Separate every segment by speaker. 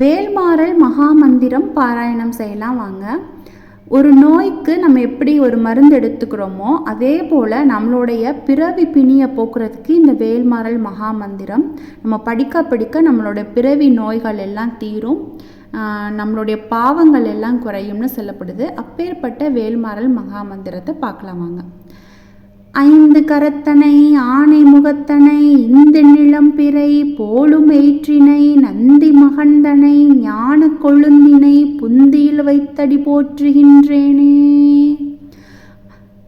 Speaker 1: வேல்மாறல் மகாமந்திரம் பாராயணம் செய்யலாம் வாங்க. ஒரு நோய்க்கு நம்ம எப்படி ஒரு மருந்து எடுத்துக்கிறோமோ அதே போல் நம்மளுடைய பிறவி பிணியை போக்குறதுக்கு இந்த வேல்மாறல் மகாமந்திரம் நம்ம படிக்க படிக்க நம்மளுடைய பிறவி நோய்கள் எல்லாம் தீரும் நம்மளுடைய பாவங்கள் எல்லாம் குறையும்னு சொல்லப்படுது. அப்பேற்பட்ட வேல்மாறல் மகாமந்திரத்தை பார்க்கலாம் வாங்க. ஐந்து கரத்தனை ஆனை முகத்தனை இந்த நிலம் பிறை போலும் எயிற்றினை மகந்தனை ஞான கொழுந்தினை புந்தியில் வைத்தடி போற்றுகின்றேனே.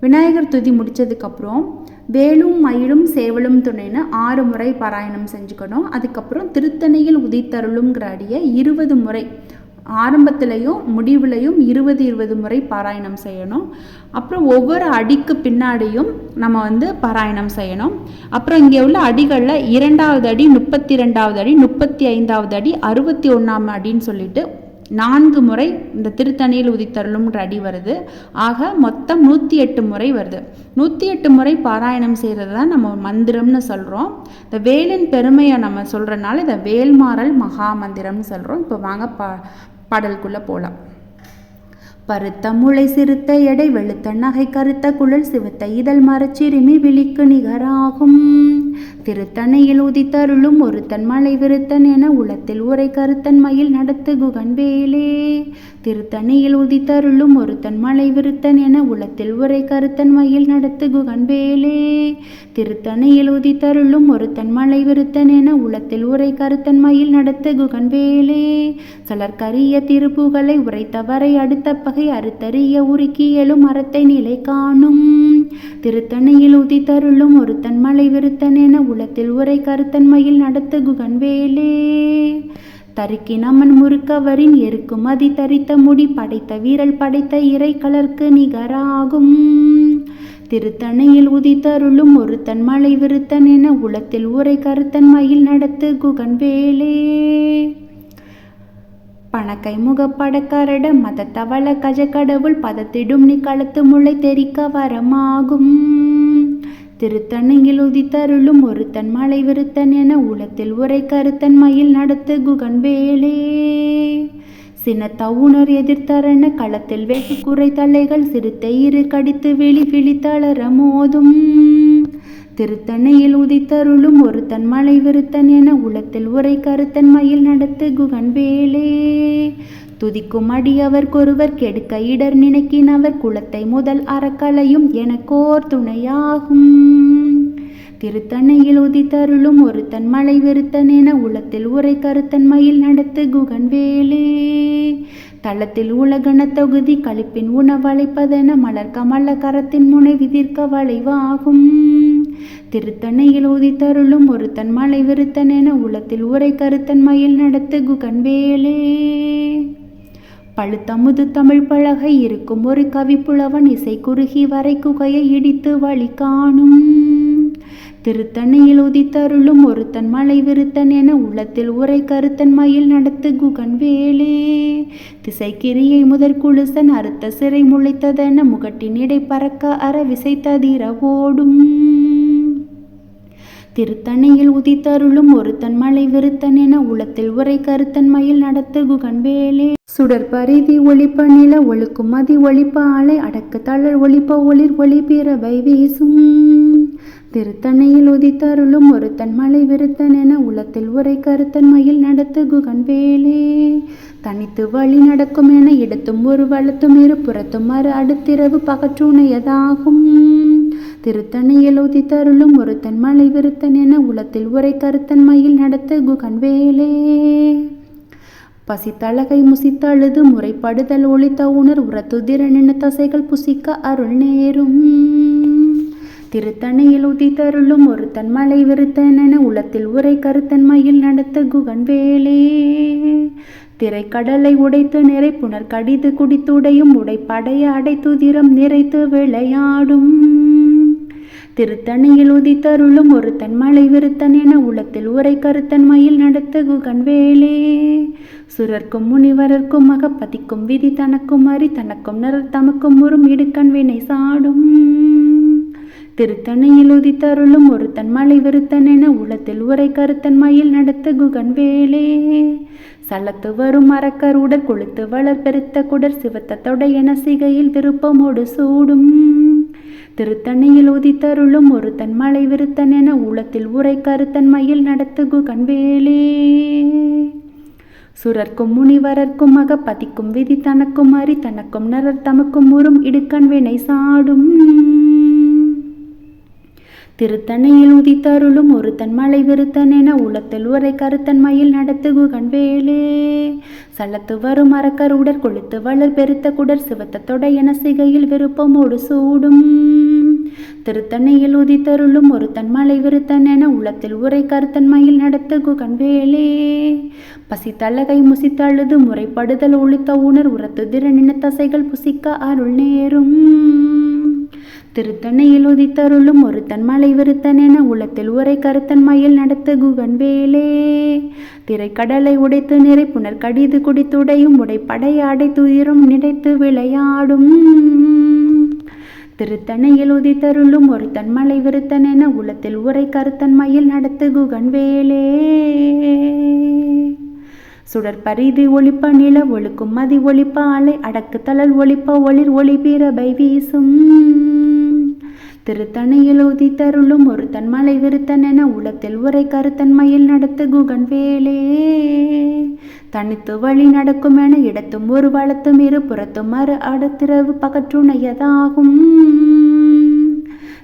Speaker 1: விநாயகர் துதி முடிச்சதுக்கப்புறம் வேலும் மயிலும் சேவலும் துணைன்னு ஆறு முறை பாராயணம் செஞ்சுக்கணும். அதுக்கப்புறம் திருத்தணியில் உதித்தருளுங்கிற அடியை இருபது முறை ஆரம்பத்திலையும் முடிவுலையும் இருபது இருபது முறை பாராயணம் செய்யணும். அப்புறம் ஒவ்வொரு அடிக்கு பின்னாடியும் நம்ம வந்து பாராயணம் செய்யணும். அப்புறம் இங்கே உள்ள அடிகளில் இரண்டாவது அடி முப்பத்தி ரெண்டாவது அடி முப்பத்தி ஐந்தாவது அடி அறுபத்தி ஒன்றாம் அடின்னு சொல்லிட்டு நான்கு முறை இந்த திருத்தணியில் உதித்தருளும்ன்ற அடி வருது. ஆக மொத்தம் நூற்றி எட்டு முறை வருது. நூற்றி எட்டு முறை பாராயணம் செய்கிறது தான் நம்ம மந்திரம்னு சொல்கிறோம் இந்த வேலின் பெருமையை நம்ம சொல்கிறனால இதை வேல்மாறல் மகா மந்திரம்னு சொல்கிறோம் இப்போ வாங்க பா பாடலுக்குள்ளே போகலாம் பருத்த முளை சிறுத்த எடை வெளுத்த நகை கருத்த குழல் சிவத்த இதழ் மரச்சிறுமி விழிக்கு நிகராகும். திருத்தணையில் உதித்தருளும் ஒருத்தன் மலை விருத்தன் என உளத்தில் உரை கருத்தன் மயில் நடத்து குகன் வேலே. திருத்தணியில் உதித்தருளும் ஒருத்தன் மலை விருத்தன் என உளத்தில் உரை கருத்தன் மயில் நடத்து குகன் வேலே. திருத்தணியில் உதித்தருளும் ஒருத்தன் மலை விருத்தன் என உளத்தில் உரை கருத்தன் மயில் நடத்து குகன் வேலே. சலர்கரிய திருப்புகளை உரைத்தவரை அடுத்த பகை அறுத்தறிய உருக்கி எழும் மரத்தை நிலை காணும். திருத்தணியில் உதித்தருளும் ஒருத்தன் மலை விருத்தன் என உளத்தில் உரை கருத்தன்மையில் நடத்து குகன் வேலே தருக்கி நமன் முறுக்கவரின் எருக்கும் தரித்த முடி படைத்த வீரல் படைத்த இறை கலர்க்கு நிகராகும். திருத்தணையில் உதித்தருளும் ஒருத்தன் மலை விருத்தன் என உளத்தில் உரை கருத்தன்மையில் நடத்து குகன் வேலே பணக்கை முகப்படக்கரட மதத்தவள கஜக்கடவுள் பதத்திடும் நீ களத்து முளை தெரிக்க வரமாகும். திருத்தணையில் உதித்தருளும் ஒருத்தன் மலை விருத்தன் என உளத்தில் உரை கருத்தன் மயில் நடத்து குகன் வேலே சினத்தவுணர் எதிர்த்தரண களத்தில் வெகு குறை தலைகள் சிறுத்தை இரு கடித்து விழி விழித்தளர மோதும். திருத்தணையில் உதித்தருளும் ஒருத்தன் மலை விருத்தன் என உளத்தில் உரை கருத்தன் மயில் நடத்து குகன் வேலே துதிக்கும் அடியவர்க்கொருவர் கெடுக்க இடர் நினைக்கினவர் குலத்தை முதல் அறக்கலையும் எனக்கோர் துணையாகும். திருத்தணையில் உதித்தருளும் ஒருத்தன் மலை விருத்தன் என உளத்தில் உரை கருத்தன் மயில் நடத்து குகன் வேலே தளத்தில் உலகன தொகுதி களிப்பின் உணவழைப்பதென மலர் கமல கரத்தின் முனை விதிர்க்க வளைவாகும். திருத்தணையில் உதித்தருளும் ஒருத்தன் மலை விருத்தன் என உளத்தில் உரை கருத்தன் மயில் நடத்து குகன்வேலே பழுத்தமுது தமிழ் பழகை இருக்கும் ஒரு கவிப்புலவன் இசை குறுகி வரை குகையை இடித்து வழி காணும். திருத்தணையில் உதித்தருளும் ஒருத்தன் மலை விருத்தன் என உள்ளத்தில் உரை கருத்தன் மயில் நடத்து குகன் வேலே திசைக்கிரியை முதற் குழுசன் அறுத்த சிறை முளைத்ததென முகட்டின் இடை பறக்க அற விசைத்ததிர ஓடும் திருத்தணையில் உதித்தருளும் ஒருத்தன் மலை விருத்தன் என உளத்தில் உரை கருத்தன் மயில் நடத்து குகன் வேலே ஒளிப்ப நில ஒழுக்கும் மதி ஒளிப்ப ஆலை அடக்கு தளர் ஒளிப்ப ஒளிர் ஒளி பிறவை வீசும். திருத்தணையில் உதித்தருளும் ஒருத்தன் மலை விருத்தன் என உளத்தில் உரை கருத்தன் மயில் நடத்து குகன் வேலே தனித்து வழி நடக்கும் என இடத்தும் ஒரு வளத்தும் இரு புறத்தும் மறு அடுத்திரவு பகற்றுணையதாகும். திருத்தணையில் உதித்தருளும் ஒருத்தன் மலை விருத்தன் என உலத்தில் உரை கருத்தன் மயில் நடத்த குகன்வேலே. பசித்தழகை முசித்தழுது முறைப்படுதல் ஒளித்த உணர் உரத்துதிரனின தசைகள் புசிக்க அருள் நேரும். திருத்தணையில் உதித்தருளும் ஒருத்தன் மலை விருத்தன் என உளத்தில் உரை கருத்தன் மயில் நடத்த குகன் வேலே திரைக்கடலை உடைத்து நிறை புனர் கடிது குடித்துடையும் உடைப்படைய அடைத்துதிரம் நிறைத்து விளையாடும். திருத்தணியில் உதித்தருளும் ஒருத்தன் தன்மலை விருத்தன் என உளத்தில் உரை கருத்தன் மயில் நடத்து குகன் வேலே சுரர்க்கும் முனிவரர்க்கும் மகப்பதிக்கும் விதி தனக்கும் அறி தனக்கும் நிறர் தமக்கும் உறும் இடுக்கண் வினை சாடும். திருத்தணையில் உதித்தருளும் ஒருத்தன் மலை விருத்தன் என உளத்தில் உரை கருத்தன் மயில் நடத்து குகன் வேலே சலத்து வரும் அரக்கருடர் கொளுத்து வளர் பெருத்த குடர் சிவத்த தொடையென சிகையில் திருப்பமோடு சூடும். திருத்தணியில் உதித்தருளும் ஒருத்தன் மலை விருத்தன் என உளத்தில் உரை கருத்தன் மயில் நடத்துகு கண்வேலே. சுரர்க்கும் முனிவரர்க்கும் அகப்பதிக்கும் விதி தனக்கும் அறி தனக்கும் நரர் தமக்கும் உறும் இடுக்கண் வினை சாடும். திருத்தணையில் உதித்தருளும் ஒருத்தன் மலை விருத்தன் என உளத்தில் உரை கருத்தன் மயில் நடத்து குகன் வேலே சல்லத்து வரும் உடற் கொளுத்து வளர் பெருத்த குடர் சிவத்த என சிகையில் விருப்பமோடு சூடும். திருத்தன்னையில் உதித்தருளும் ஒரு தன்மலை விருத்தன் என உளத்தில் உரை கருத்தன்மையில் நடத்த நடத்து குகன் பசித்தலகை முசித்தழுது முறைப்படுதல் ஒழித்த உணர் உரத்து திறனின தசைகள் புசிக்க அருள் நேரும். திருத்தணையில் உதித்தருளும் ஒரு தன்மலை விருத்தன் என உளத்தில் உரை கருத்தன் மயில் நடத்து குகன் வேலே திரைக்கடலை உடைத்து நிறை புனர் கடிது குடித்துடையும் உடைப்படை அடைத்துயிரும் நினைத்து விளையாடும். திருத்தணையில் உதித்தருளும் ஒருத்தன் மலை விருத்தன் என உளத்தில் உரை கருத்தன் மயில் நடத்து குகன் வேலே சுடர் பரிதி ஒளிப்ப நில ஒழுக்கும் மதி ஒளிப்ப அலை அடக்கு தளல் ஒளிப்ப ஒளிர் ஒளி பிறபை வீசும். திருத்தணையில் உதித்தருளும் ஒருத்தன் மலை விருத்தன் என உலத்தில் உரை கருத்தன் மயில் நடத்து குகன் வேலே தனித்து வழி நடக்கும் என இடத்தும் ஒரு வளத்தும் இரு புறத்தும் மறு அடுத்திரவு பகற்றுணையதாகும்.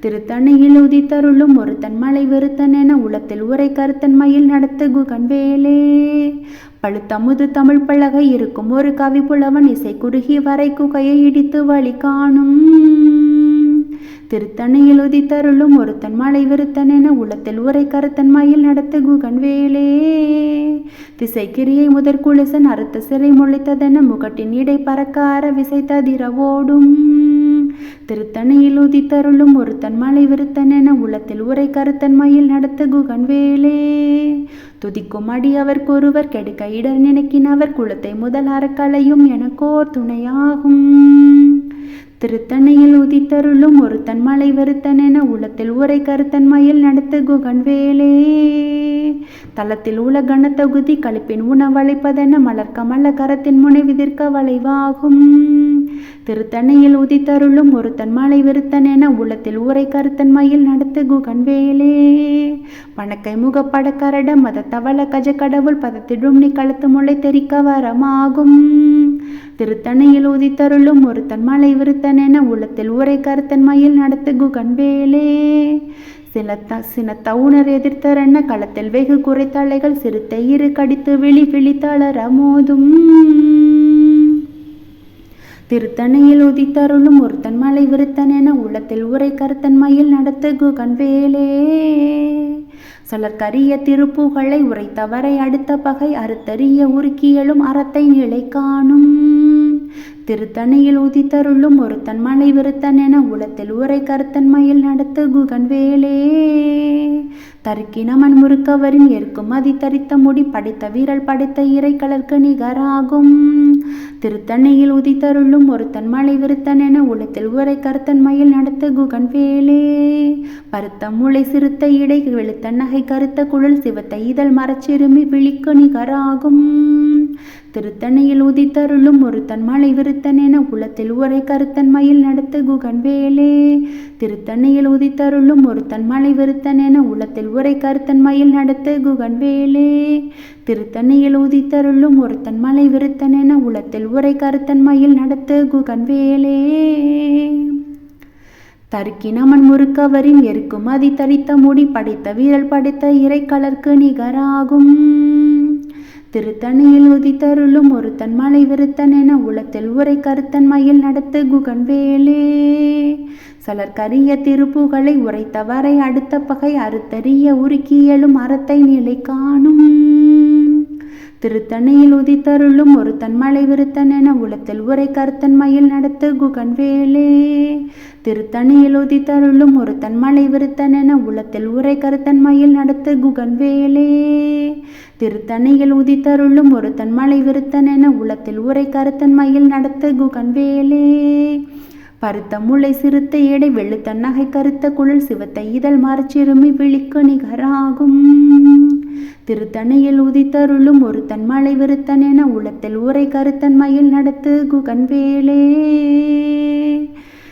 Speaker 1: திருத்தணையில் உதித்தருளும் ஒருத்தன் மலை வெறுத்தன் என உலத்தில் உரை கருத்தன் மயில் நடத்து குகன் வேலே பழுத்தமுது தமிழ் பழகை இருக்கும் ஒரு கவி புலவன் இசை குறுகி வரை குகையை இடித்து வழி காணும். திருத்தணையில் உதித்தருளும் ஒருத்தன் மலை விருத்தன் என உளத்தில் உரை கருத்தன் மயில் நடத்து குகன் வேலே திசை கிரியை முதற் குளிசன் அறுத்த சிறை முளைத்ததென முகட்டின் இடை பறக்கார விசை ததிரவோடும் திருத்தணையில் உதித்தருளும் ஒருத்தன் மலை விருத்தன் என உளத்தில் உரை கருத்தன் மயில் நடத்த குகன் வேலே துதிக்கும் அடி அவர்க்கொருவர் கெடுக்க இடர் நினைக்கினவர் குலத்தை முதல் அறக்கலையும் எனக்கோர் துணையாகும். திருத்தணையில் உதித்தருளும் ஒருத்தன் மலை வருத்தன் என உளத்தில் உரை கருத்தன் மயில் நடத்து குகன் வேலே தளத்தில் உல கனத்தகுதி கழிப்பின் உணவழைப்பதென மலர் கமல கரத்தின் முனை விதிர்க்க வளைவாகும். திருத்தணையில் உதித்தருளும் ஒருத்தன் மலை விருத்தன் என உளத்தில் உரை கருத்தன் மயில் நடத்து குகன் வேலே பணக்கை முகப்பட கரட மத தவள கஜ கடவுள் பதத்திடும் நீ கழுத்து முளை தெரிக்க வரமாகும். திருத்தணையில் உதித்தருளும் ஒருத்தன் மலை விருத்தன் என உளத்தில் உரை கருத்தன் மயில் நடத்து குகன் சில த சில தவுணர் எதிர்த்தரண்ண களத்தில் வெகு குறைத்தலைகள் சிறுத்தை இரு கடித்து விழி விழித்தளர மோதும். திருத்தணையில் உதித்தருளும் ஒருத்தன் மலை விருத்தன் என உள்ளத்தில் உரை கருத்தன் மயில் நடத்து குகன் வேலே கரிய திருப்புகளை உரைத்தவரை அடுத்த பகை அறுத்தறிய உருக்கியலும் அறத்தை நிலை காணும். திருத்தணியில் உதித்தருளும் ஒருத்தன் மலை விருத்தன் என உளத்தில் உரை கருத்தன் மயில் நடத்து குகன் வேலே தருக்கினமன் முறுக்கவரின் ஏற்கும் மதி தரித்த முடி படைத்த வீரல் படைத்த இறைக்கலர்க்கு நிகராகும். திருத்தண்ணையில் உதித்தருளும் ஒருத்தன் மலை விருத்தன் என உளத்தில் உரை கருத்தன் மயில் நடத்த குகன் வேலே பருத்த முளை சிறுத்த இடை வெளுத்த நகை கருத்த குழல் சிவத்த இதழ் மரச்சிறுமி விழிக்கு நிகராகும் திருத்தணையில் உதித்தருளும் ஒருத்தன் மலை விருத்தன் என உளத்தில் உரை கருத்தன் மயில் நடத்து குகன் வேலே திருத்தணையில் உதித்தருளும் ஒருத்தன் மலை விருத்தன் என உளத்தில் உரை கருத்தன் மயில் நடத்து குகன் வேலே திருத்தணையில் உதித்தருளும் ஒருத்தன் மலை விருத்தன் என உளத்தில் உரை கருத்தன் மயில் நடத்து குகன் வேலே தருக்கினமன் முறுக்கவரின் எருக்கும் அதி தரித்த முடி படைத்த வீரல் படைத்த இறைக்கலர்க்கு நிகராகும். திருத்தணியில் உதித்தருளும் ஒருத்தன் மலை விருத்தன் என உளத்தில் உரை கருத்தன் மயில் நடத்து குகன் வேலே சலர் கரிய திருப்புகளை உரைத்தவரை அடுத்த பகை அறுத்தறிய உருக்கியலும் அறத்தை நிலை காணும் திருத்தணியில் உதித்தருளும் ஒரு தன்மலை விருத்தன் என உளத்தில் உரை கருத்தன் மயில் நடத்து குகன் வேலே திருத்தணியில் உதித்தருளும் ஒரு தன்மலை விருத்தன் என உளத்தில் உரை கருத்தன் மயில் நடத்து குகன் வேலே திருத்தணியில் உதித்தருளும் ஒரு தன்மலை விருத்தன் என உளத்தில் உரை கருத்தன் மயில் நடத்து குகன் வேலே பருத்த முளை சிறுத்த எடை வெளுத்த நகை கருத்த குழல் சிவத்த இதழ் மரச்சிறுமி விழிக்கு நிகராகும். திருத்தணையில் உதித்தருளும் ஒருத்தன் மலை விருத்தன் என உளத்தில் ஊரை கருத்தன் மயில் நடத்து குகன் வேலே.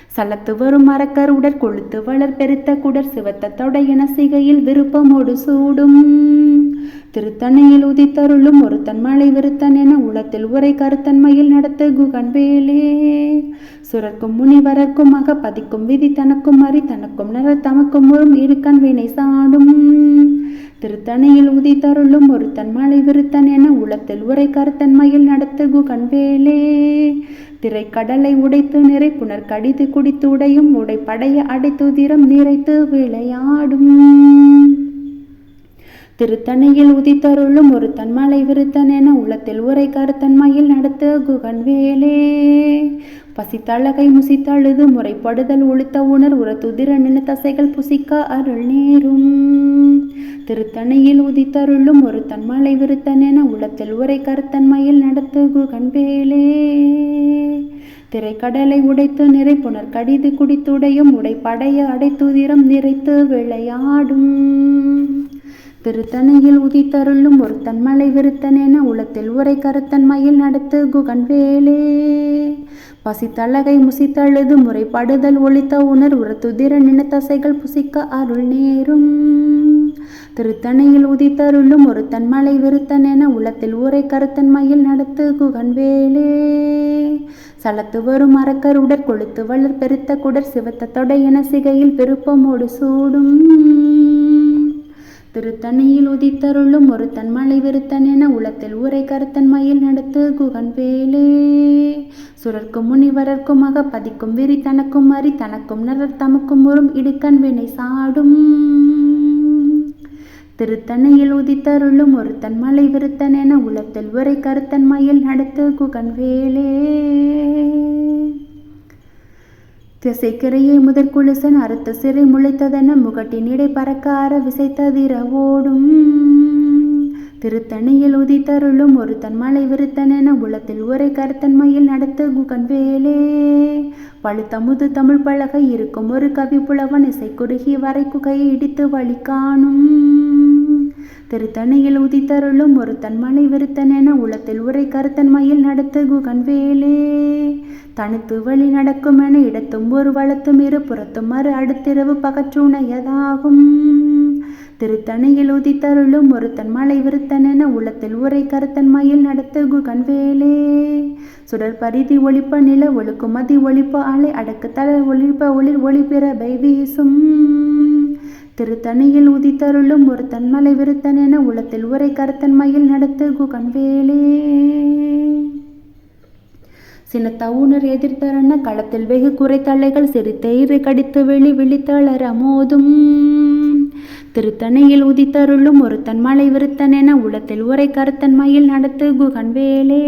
Speaker 1: சலத்து வரும் மரக்கர் உடற் கொழுத்து வளர் பெருத்த குடர் சிவத்த தொடையன சிகையில் விருப்பமோடு சூடும். திருத்தணியில் உதித்தருளும் ஒரு மலை விருத்தன் என உளத்தில் உரை கருத்தன்மையில் நடத்து குகன் வேலே. சுரர்க்கும் முனிவரர்க்கும் பதிக்கும் விதி தனக்கும் அறி தனக்கும் நிற தமக்கும் முழும் இருக்கன் வினை சாடும். திருத்தணியில் உதித்தருளும் ஒரு மலை விருத்தன் என உளத்தில் உரை கருத்தன்மையில் நடத்து குகன் வேலே. திரைக்கடலை உடைத்து நிறை புனர் கடித்து குடித்து உடையும் உடை படைய அடைத்து திறம் நிறைத்து விளையாடும். திருத்தணியில் உதித்தருளும் ஒரு தன்மலை விருத்தன் என உளத்தில் உரை கருத்தன்மையில் நடத்து குகன் வேலே பசித்தழகை முசித்தழுது முறைப்படுதல் உளுத்த உணர் உரத்துதிர நின தசைகள் புசிக்க அருள் நேரும். திருத்தணியில் உதித்தருளும் ஒரு தன்மலை விருத்தன் என உளத்தில் உரை கருத்தன்மையில் நடத்து குகன் வேலே திரைக்கடலை உடைத்து நிறை புனர் கடிது குடித்துடையும் உடைப்படைய அடைத்துதிரம் நிறைத்து விளையாடும். திருத்தணையில் உதித்தருளும் ஒரு தன்மலை விருத்தன் என உளத்தில் உரை கருத்தன்மையில் நடத்து குகன் வேலே பசித்தழகை முசித்தழுது முறைப்படுதல் ஒழித்த உணர் உரத்துதிர நினத்தசைகள் புசிக்க அருள் நேரும். திருத்தணையில் உதித்தருளும் ஒரு தன்மலை விருத்தன் என உளத்தில் ஊரை கருத்தன்மையில் நடத்து குகன் வேலே சலத்து வரும் மரக்கர் உடற் கொளுத்து வளர் பெருத்த குடர் சிவத்த தொடை என சிகையில் விருப்பமோடு சூடும். திருத்தணியில் உதித்தருளும் ஒரு தன்மலை விருத்தன் என உளத்தில் ஊரை கருத்தன்மையில் நடத்து குகன் வேலே சுரர்க்கும் முனிவரர்க்கும் பதிக்கும் விரி தனக்கும் அறி தனக்கும் நரர் தமக்கும் உறும் இடுக்கண் வினை சாடும். திருத்தணையில் உதித்தருளும் ஒரு தன்மலை விருத்தன் என உளத்தில் உரை கருத்தன்மையில் நடத்து குகன் வேலே திசைக்கிரையை முதற்குழுசன் அறுத்த சிறை முளைத்ததென முகட்டின் இடை பறக்க விசைத்ததிர ஓடும் திருத்தணியில் உதித்தருளும் ஒரு தன்மலை விருத்தன் என உளத்தில் உரை கருத்தன்மையில் நடத்து குகன் வேலே பழுத்தமுது தமிழ் பழக இருக்கும் ஒரு கவி புலவன் இசை குறுகி வரை குகையை இடித்து வழி காணும் திருத்தணியில் உதித்தருளும் ஒரு தன்மலை விருத்தன் என உளத்தில் உரை கருத்தன்மையில் நடத்து குகன் வேலே தனித்து வழி நடக்கும் என இடத்தும் ஒரு வளத்தும் இரு புறத்தும் மறு அடுத்திரவு பகற்றுணையதாகும் திருத்தணியில் உதித்தருளும் ஒரு தன்மலை விருத்தன் என உளத்தில் உரை கருத்தன்மையில் நடத்து குகன் வேலே சுடர் பரிதி ஒளிப்ப நில ஒழுக்கும் மதி ஒளிப்ப அலை அடக்கு தலை ஒளிப்ப ஒளிர் ஒளிபிறபை வீசும். திருத்தணியில் உதித்தருளும் ஒரு தன்மலை விருத்தன் என உளத்தில் உரை கருத்தன்மையில் நடத்து குகன்வேலே. சினத்தவுணர் எதிர்த்தரன களத்தில் வெகு குறைத்தலைகள் சிறுத்தெயிறு கடித்து வெளி விழித்தளர் அமோதும் திருத்தணியில் உதித்தருளும் ஒரு தன்மலை விருத்தன் என உளத்தில் உரை கருத்தன்மையில் நடத்து குகன்வேலே.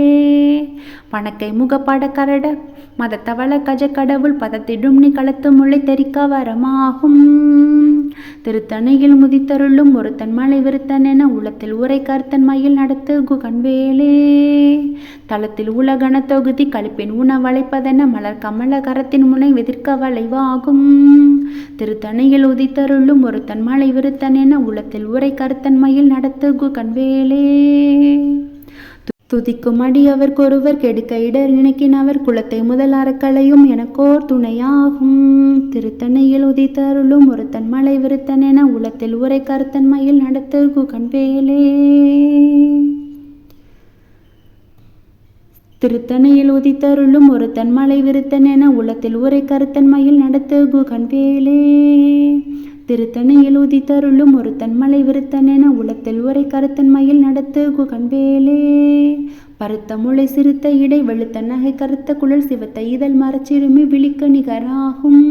Speaker 1: பணக்கை முகப்பட கரட மதத்தவள கஜ கடவுள் பதத்திடும் நீ களத்து முளை தெரிக்க வரமாகும். திருத்தணையில் முதித்தருளும் ஒரு தன்மலை விருத்தன் என உளத்தில் உரை கருத்தன்மையில் நடத்து குகன்வேலே. தளத்தில் உலகன தொகுதி கழிப்பின் உணவளைப்பதென மலர் கமல கரத்தின் முனை எதிர்க்க வளைவாகும். திருத்தணையில் உதித்தருளும் ஒரு தன்மலை விருத்தன் என உளத்தில் உரை கருத்தன்மையில் நடத்து குகன்வேலே. துதிக்குமடி துதிக்கும் கெடுக்க இடர் நினைக்கினவர் குலத்தை முதல் அறக்களையும் எனக்கோர் துணையாகும். திருத்தணையில் உதித்தருளும் ஒருத்தன் மலை விருத்தன் என உளத்தில் உரை கருத்தன்மையில் நடத்து குகன் வேலே. திருத்தணையில் உதித்தருளும் ஒரு தன்மலை விருத்தன் என உலத்தில் உரை கருத்தன்மையில் நடத்து குகன் வேலே திருத்தணியில் உதித்தருளும் ஒரு தன்மலை விருத்தன் என உளத்தில் உரை கருத்தன்மையில் நடத்து குகன்வேலே. பருத்த முளை சிறுத்த இடை வெளுத்த நகை கருத்த குழல் சிவத்த இதழ் மரச்சிறுமி விழிக்க நிகராகும்.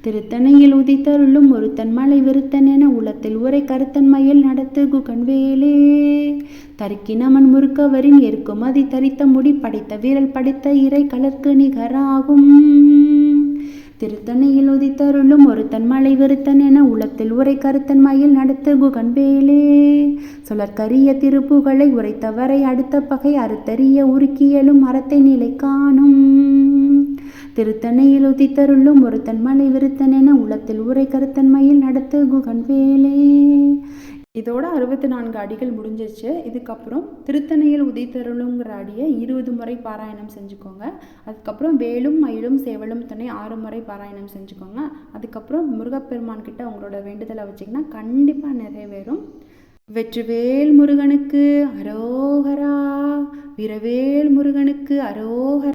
Speaker 1: திருத்தனையில் உதித்தருளும் ஒரு தன்மலை விருத்தன் என உளத்தில் உரை கருத்தன்மையில் நடத்து குகன்வேலே. தரிக்கினமன் முறுக்கவரின் எருக்கும் தரித்த முடி படைத்த வீரல் படைத்த இறை கலர்க்கு நிகராகும். திருத்தணையில் உதித்தருளும் ஒரு தன்மலை விருத்தன் என உளத்தில் உரை கருத்தன்மையில் நடத்த குகன் வேலே சுழற்கரிய திருப்புகளை உரைத்தவரை அடுத்த பகை அறுத்தறிய உருக்கியலும் அறத்தை நிலை காணும். திருத்தணையில் உதித்தருளும் ஒருத்தன் மலை விருத்தன் என உளத்தில் உரை கருத்தன்மையில் நடத்த குகன் வேலே இதோட அறுபத்தி நான்கு அடிகள் முடிஞ்சிச்சு இதுக்கப்புறம் திருத்தணையில் உதித்தருளுங்கிற அடியை இருபது முறை பாராயணம் செஞ்சுக்கோங்க. அதுக்கப்புறம் வேலும் மயிலும் சேவலும் துணை ஆறு முறை பாராயணம் செஞ்சுக்கோங்க. அதுக்கப்புறம் முருகப்பெருமான் கிட்ட உங்களோட வேண்டுதலை வச்சிங்கன்னா கண்டிப்பாக நிறைவேறும். வெற்றிவேல் முருகனுக்கு அரோகரா வீரவேல் முருகனுக்கு அரோகரா.